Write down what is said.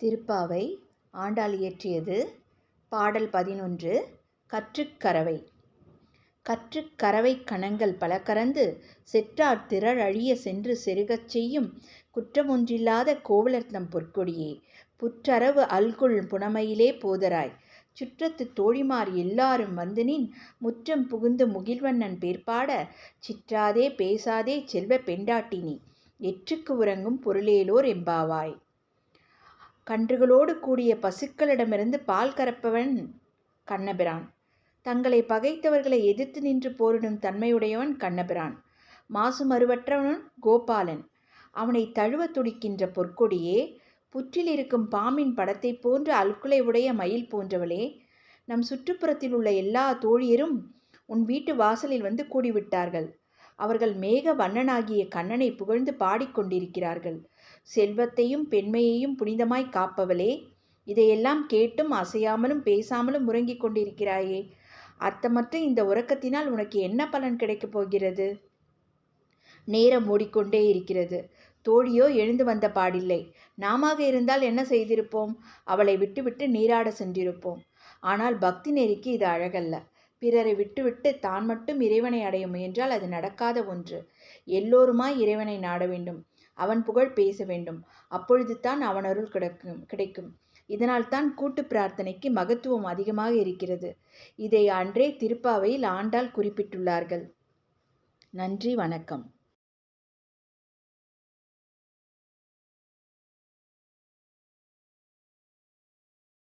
திருப்பாவை ஆண்டாள் இயற்றியது பாடல் பதினொன்று கற்றுக்கரவை. கற்றுக்கரவை கணங்கள் பல கறந்து செற்றார் திரழழிய சென்று செருகச் செய்யும் குற்றமொன்றில்லாத கோவலர்த்தம் பொற்கொடியே புற்றரவு அல்குள் புனமையிலே போதராய். சுற்றத்து தோழிமார் எல்லாரும் வந்துனின் முற்றம் புகுந்து முகில்வண்ணன் பேர்பாட சிற்றாதே பேசாதே செல்வ பெண்டாட்டினி எற்றுக்கு உறங்கும் பொருளேலோர் எம்பாவாய். கன்றுகளோடு கூடிய பசுக்களிடமிருந்து பால் கறப்பவன் கண்ணபிரான். தங்களை பகைத்தவர்களை எதிர்த்து நின்று போரிடும் தன்மையுடையவன் கண்ணபிரான். மாசு மறுவற்றவன் கோபாலன். அவனை தழுவ துடிக்கின்ற பொற்கொடியே புற்றில் இருக்கும் பாம்பின் படத்தை போன்ற அல்குலை உடைய மயில் போன்றவளே நம் சுற்றுப்புறத்தில் உள்ள எல்லா தோழியரும் உன் வீட்டு வாசலில் வந்து கூடிவிட்டார்கள். அவர்கள் மேக வண்ணனாகிய கண்ணனை புகழ்ந்து பாடிக்கொண்டிருக்கிறார்கள். செல்வத்தையும் பெண்மையையும் புனிதமாய் காப்பவளே இதையெல்லாம் கேட்டும் அசையாமலும் பேசாமலும் உறங்கிக் கொண்டிருக்கிறாயே அர்த்தமற்ற இந்த உறக்கத்தினால் உனக்கு என்ன பலன் கிடைக்கப் போகிறது? நேரம் ஓடிக்கொண்டே இருக்கிறது. தோழியோ எழுந்து வந்த பாடில்லை. நாம இருந்தால் என்ன செய்திருப்போம்? அவளை விட்டுவிட்டு நீராட சென்றிருப்போம். ஆனால் பக்தி நெறிக்கு இது அழகல்ல. பிறரை விட்டுவிட்டு தான் மட்டும் இறைவனை அடைய முயன்றால் அது நடக்காத ஒன்று. எல்லோருமாய் இறைவனை நாட வேண்டும். அவன் புகழ் பேச வேண்டும். அப்பொழுது தான் அவன் அருள் கிடைக்கும் கிடைக்கும். இதனால் தான் கூட்டு பிரார்த்தனைக்கு மகத்துவம் அதிகமாக இருக்கிறது. இதை அன்றே திருப்பாவையில் ஆண்டாள் குறிப்பிட்டுள்ளார்கள். நன்றி வணக்கம்.